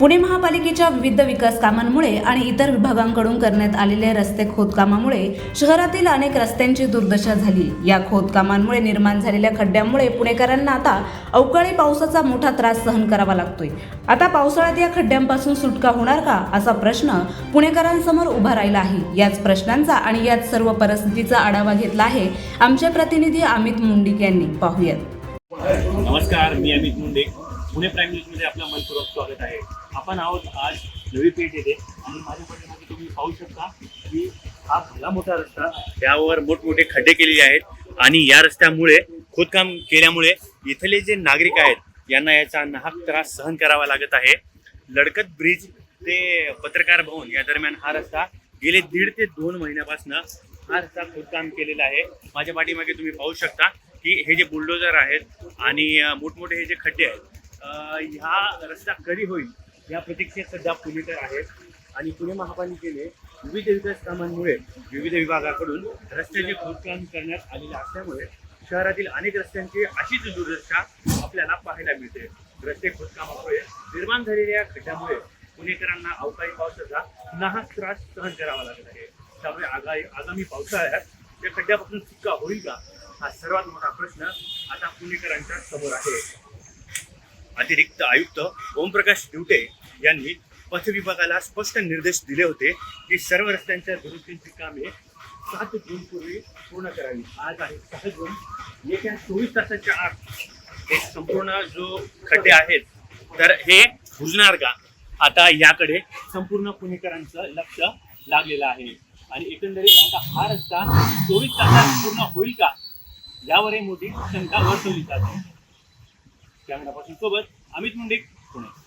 पुणे महापालिकेच्या विविध विकास कामांमुळे आणि इतर विभागांकडून करण्यात आलेल्या रस्ते खोदकामामुळे शहरातील अनेक रस्त्यांची दुर्दशा झाली. या खोदकामांमुळे निर्माण झालेल्या खड्ड्यांमुळे पुणेकरांना आता अवकाळी पावसाचा मोठा त्रास सहन करावा लागतोय. आता पावसाळ्यात या खड्ड्यांपासून सुटका होणार का? असा प्रश्न पुणेकरांसमोर उभा राहिला आहे. याच प्रश्नांचा आणि याच सर्व परिस्थितीचा आढावा घेतला आहे आमचे प्रतिनिधी अमित मुंडिक यांनी. पाहूयात. नमस्कार मी अमित मुंडे. पुणे प्राईम न्यूजमध्ये आपलं मनपूर्वक स्वागत आहे. आपण आहोत आज नवी पेठ येथे आणि माझ्या पाठीमागे तुम्ही पाहू शकता की हा भला मोठा रस्ता त्यावर मोठमोठे खड्डे केलेले आहेत. आणि या रस्त्यामुळे खोदकाम केल्यामुळे इथले जे नागरिक आहेत यांना याचा नाहक त्रास सहन करावा लागत आहे. लडकत ब्रिज ते पत्रकार भवन या दरम्यान हा रस्ता गेले दीड ते दोन महिन्यापासून हा रस्ता खोदकाम केलेला आहे. माझ्या पाठीमागे तुम्ही पाहू शकता की हे जे बुलडोजर आहेत आणि मोठमोठे हे जे खड्डे आहेत ह्या रस्ता कधी होईल या प्रतीक्षेत सध्या पुणेकर आहेत. आणि पुणे महापालिकेने विविध विकास कामांमुळे विविध विभागाकडून रस्त्याचे खोदकाम करण्यात आलेले असल्यामुळे शहरातील अनेक रस्त्यांची अशीच दुर्दशा आपल्याला पाहायला मिळते. रस्ते खोदकामामुळे निर्माण झालेल्या खड्ड्यामुळे पुणेकरांना अवकाळी पावसाचा नाहक त्रास सहन करावा लागत आहे. त्यामुळे आगामी आगामी पावसाळ्यात या खड्ड्यापासून सुटका होईल का? हा सर्वात मोठा प्रश्न आता पुणेकरांच्या समोर आहे. अतिरिक्त आयुक्त ओमप्रकाश दिवटे यांनी पथ विभागाला स्पष्ट निर्देश दिले होते की सर्व रस्त्यांच्या दुरुस्तीची कामे सात जून पूर्वी पूर्ण करावी. आज आहे सहा जून. येत्या चोवीस तासाच्या आत हे संपूर्ण जो खड्डे आहेत तर हे बुजणार का? आता याकडे संपूर्ण पुणेकरांचं लक्ष लागलेलं आहे. आणि एकंदरीत आता हा रस्ता चोवीस तासात पूर्ण होईल का? यावरही मोठी शंका वर्तवली जाते कॅमेरा सोबत अमित मुंडिक पुणे.